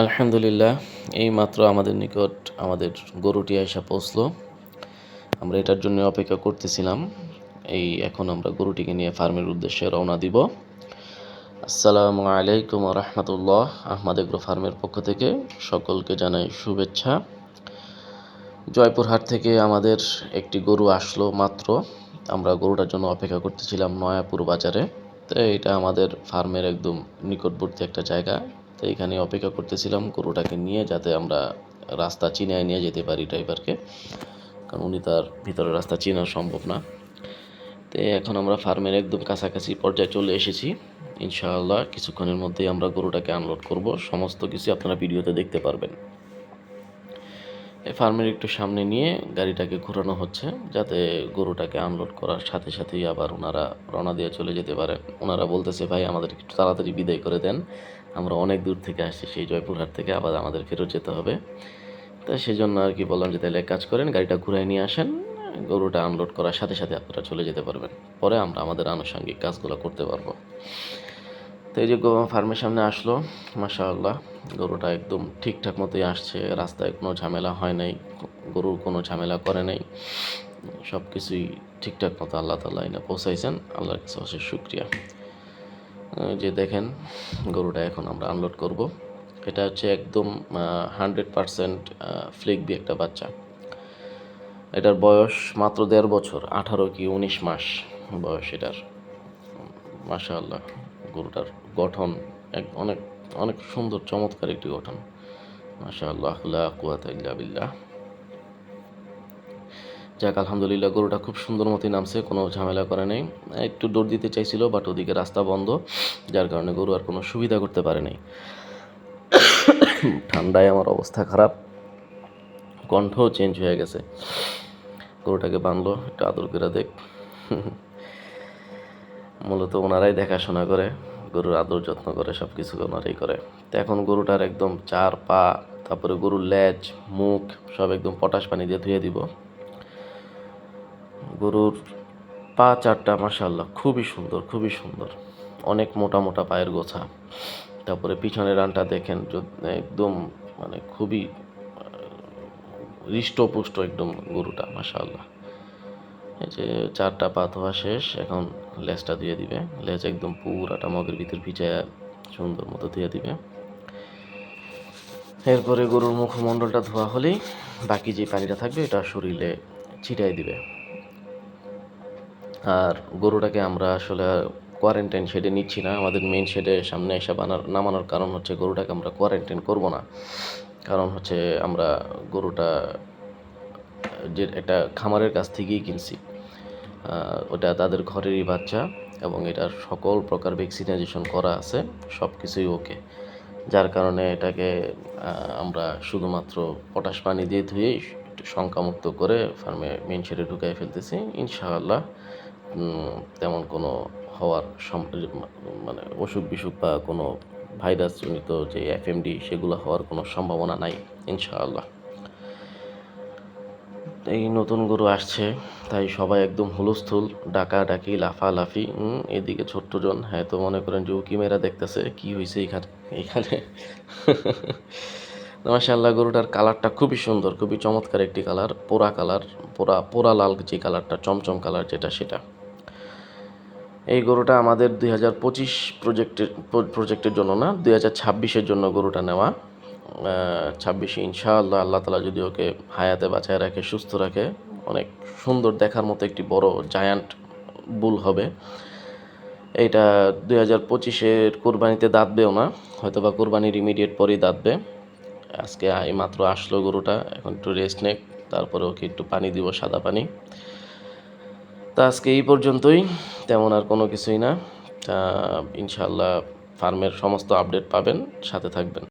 আলহামদুলিল্লাহ, এই মাত্র আমাদের নিকট আমাদের গরুটি এসে পৌঁছলো। আমরা এটার জন্য অপেক্ষা করতেছিলাম। এই এখন আমরা গরুটিকে নিয়ে ফার্মের উদ্দেশ্যে রওনা দিব। আসসালামু আলাইকুম রহমতুল্লাহ আহমদ এগ্রো ফার্মের পক্ষ থেকে সকলকে জানাই শুভেচ্ছা। জয়পুরহাট থেকে আমাদের একটি গরু আসলো মাত্র। আমরা গরুটার জন্য অপেক্ষা করতেছিলাম নয়াপুর বাজারে। তো এটা আমাদের ফার্মের একদম নিকটবর্তী একটা জায়গা। তো এখানে অপেক্ষা করতেছিলাম গরুটাকে নিয়ে যাতে আমরা রাস্তা চিনায় নিয়ে যেতে পারি ড্রাইভারকে। কারণ উনি তার ভিতরে রাস্তা চেনা সম্ভব না। তো এখন আমরা ফার্মের একদম কাছাকাছি পর্যায়ে চলে এসেছি। ইনশাআল্লাহ কিছুক্ষণের মধ্যেই আমরা গরুটাকে আনলোড করব। সমস্ত কিছু আপনারা ভিডিওতে দেখতে পারবেন। এই ফার্মের একটু সামনে নিয়ে গাড়িটাকে ঘোরানো হচ্ছে, যাতে গরুটাকে আনলোড করার সাথে সাথেই আবার ওনারা রওনা দিয়ে চলে যেতে পারে। ওনারা বলতেছে, ভাই আমাদের একটু তাড়াতাড়ি বিদায় করে দেন। আমরা অনেক দূর থেকে আসছি সেই জয়পুরহাট থেকে, আবার আমাদের ফেরত যেতে হবে। তো সেই জন্য আর কি বললাম যে তাহলে এক কাজ করেন, গাড়িটা ঘুরাই নিয়ে আসেন, গরুটা আনলোড করার সাথে সাথে আপনারা চলে যেতে পারবেন। পরে আমরা আমাদের আনুষঙ্গিক কাজগুলো করতে পারব। তো এই যে ফার্মের সামনে আসলো, মাশাআল্লাহ, গরুটা একদম ঠিকঠাক মতোই আসছে, রাস্তায় কোনো ঝামেলা হয় নাই, গরুর কোনো ঝামেলা করে নাই সব কিছুই ঠিকঠাক মতো আল্লাহ তাল্লাহ এনে পৌঁছাইছেন, আল্লাহর কাছে অশেষ শুক্রিয়া। যে দেখেন গরুটা এখন আমরা আনলোড করব। এটা হচ্ছে একদম হান্ড্রেড পারসেন্ট ফ্লিকবি একটা বাচ্চা। এটার বয়স মাত্র দেড় বছর, আঠারো কি উনিশ মাস বয়স এটার। মাশাআল্লাহ, গরুটার গঠন এক, অনেক অনেক সুন্দর, চমৎকার একটি গঠন। মাশাআল্লাহ, লা কুয়াতা বিল্লাহ। যাক, আলহামদুলিল্লাহ, গরুটা খুব সুন্দর মতোই নামছে, কোনো ঝামেলা করে নেই। একটু দৌড় দিতে চাইছিল বাট ওদিকে রাস্তা বন্ধ, যার কারণে গরু আর কোনো সুবিধা করতে পারে নাই। ঠান্ডায় আমার অবস্থা খারাপ, কণ্ঠ চেঞ্জ হয়ে গেছে। গরুটাকে বাঁধলো একটু আদর করে দেখ। মূলত ওনারাই দেখাশোনা করে, গরুর আদর যত্ন করে সব কিছু ওনারাই করে। তো এখন গরুটার একদম চার পা, তারপরে গরুর লেজ, মুখ, সব একদম পটাশ পানি দিয়ে ধুয়ে দিব। গরুর পা চারটা মাসাল্লাহ খুবই সুন্দর খুবই সুন্দর। অনেক মোটা মোটা পায়ের গোছা। তারপরে পিছনের রানটা দেখেন একদম মানে খুবই, হৃষ্টপুষ্ট একদম গরুটা মাসাল্লাহ এই যে চারটা পা ধোয়া শেষ, এখন লেজটা ধুয়ে দিবে। লেজ একদম পুরাটা মগের ভিতর ভিজায় সুন্দর মতো ধুয়ে দিবে। এরপরে গরুর মুখমণ্ডলটা ধোয়া হলেই বাকি যে পানিটা থাকবে, এটা শরীরে ছিটাই দিবে। আর গরুটাকে আমরা আসলে কোয়ারেন্টাইন শেডে নিচ্ছি না। আমাদের মেন শেডে সামনে এসে বানার, নামানোর কারণ হচ্ছে গরুটাকে আমরা কোয়ারেন্টাইন করব না। কারণ হচ্ছে আমরা গরুটা যে একটা খামারের কাছ থেকেই কিনছি। ওটা তাদের ঘরেরই বাচ্চা এবং এটার সকল প্রকার ভ্যাকসিনাইজেশন করা আছে সব কিছুই ওকে যার কারণে এটাকে আমরা শুধুমাত্র পটাশ পানি দিয়ে ধুয়েই শঙ্কামুক্ত করে ফার্মে মেন শেডে ঢুকাই ফেলতেছি। ইনশাআল্লাহ তেমন কোনো হওয়ার মানে অসুখ বিসুখ বা কোনো ভাইরাস জনিত যে এফএমডি সেগুলো হওয়ার কোনো সম্ভাবনা নাই ইনশাআল্লাহ। এই নতুন গরু আসছে তাই সবাই একদম হুলস্থুল ডাকাডাকি লাফালাফি উম, এদিকে ছোট্ট জন হ্যাঁ তো মনে করেন যে উকি মেরা দেখতেছে কি হয়েছে এখানে এখানে মাশাআল্লাহ গরুটার কালারটা খুবই সুন্দর খুবই চমৎকার একটি কালার পোড়া কালার পোড়া পোড়া লাল যে কালারটা চমচম কালার যেটা সেটা। এই গরুটা আমাদের দুই হাজার পঁচিশ প্রজেক্টের প্রজেক্টের জন্য না, দুই হাজার ছাব্বিশের জন্য গরুটা নেওয়া। ছাব্বিশে ইনশাআল্লাহ আল্লাহ তালা যদি ওকে হায়াতে বাঁচায় রাখে, সুস্থ রাখে, অনেক সুন্দর দেখার মতো একটি বড় জায়ান্ট বুল হবে। এইটা দুই হাজার পঁচিশের কোরবানিতে দাঁতবেও না হয়তো বা কোরবানির ইমিডিয়েট পরেই দাঁতবে। আজকে এই মাত্র আসলো গরুটা, এখন একটু রেস্ট নেক, তারপরে ওকে একটু পানি দিব, সাদা পানি। তা আজকে এই পর্যন্তই। তেমন আর কোনো কিছুই না। ইনশাল্লাহ ফার্মের সমস্ত আপডেট পাবেন সাথে থাকবেন।